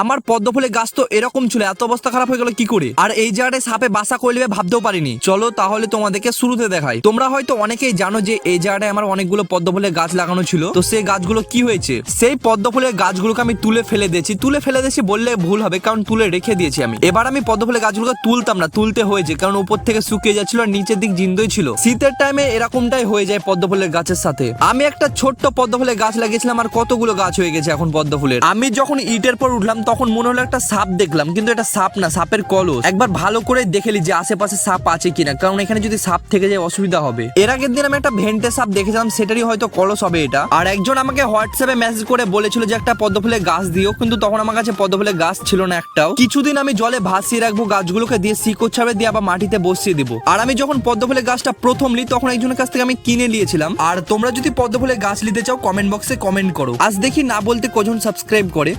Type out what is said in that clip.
আমার পদ্ম ফুলের গাছ তো এরকম ছিল, এত অবস্থা খারাপ হয়ে গেল কি করে? আর এই জায়গাটায় সাপে বাসা করে নেবে ভাবতেও পারিনি। চলো তাহলে তোমাদেরকে শুরুতে দেখাই। তোমরা হয়তো অনেকেই জানো যে এই জায়গাটায় আমার অনেকগুলো পদ্ম ফুলের গাছ লাগানো ছিল। তো সেই গাছগুলো কি হয়েছে? সেই পদ্ম ফুলের গাছগুলোকে আমি তুলে ফেলে দিয়েছি। তুলে ফেলে দিয়েছি বললে ভুল হবে, কারণ তুলে রেখে দিয়েছি আমি। এবার আমি পদ্ম ফুলের গাছগুলোকে তুলতাম না, তুলতে হয়েছে, কারণ উপর থেকে শুকিয়ে যাচ্ছিল আর নিচের দিক জিন্দই ছিল। শীতের টাইমে এরকমটাই হয়ে যায় পদ্ম ফুলের গাছের সাথে। আমি একটা ছোট্ট পদ্ম ফুলের গাছ লাগিয়েছিলাম আর কতগুলো গাছ হয়ে গেছে এখন পদ্ম ফুলের আমি যখন ইটের পর উঠলাম তখন মনে হলো একটা সাপ দেখলাম, কিন্তু এটা সাপ না, সাপের কলস। একবার ভালো করে দেখেলি যে আশেপাশে সাপ আছে কিনা, কারণ এখানে যদি সাপ থেকে যায় অসুবিধা হবে। এর আগের দিন আমি একটা ভেন্টে সাপ দেখেছিলাম, সেটারই হয়তো কলস হবে এটা। আর একজন আমাকে হোয়াটসঅ্যাপে মেসেজ করে বলেছিল যে একটা পদ্ম ফুলের গাছ দিও, কিন্তু তখন আমার কাছে পদ্ম ফুলের গাছ ছিল না একটাও। কিছুদিন আমি জলে ভাসিয়ে রাখব, গাছগুলোকে দিয়ে শিকড় ছাড়ে দিয়ে আবার মাটিতে বসিয়ে দিব। আর আমি যখন পদ্ম ফুলের গাছটা প্রথম লি, তখন একজনের কাছ থেকে আমি কিনে নিয়েছিলাম। আর তোমরা যদি পদ্ম ফুলের গাছ নিতে চাও কমেন্ট বক্সে কমেন্ট করো। আজ দেখি না বলতে কজন সাবস্ক্রাইব করে।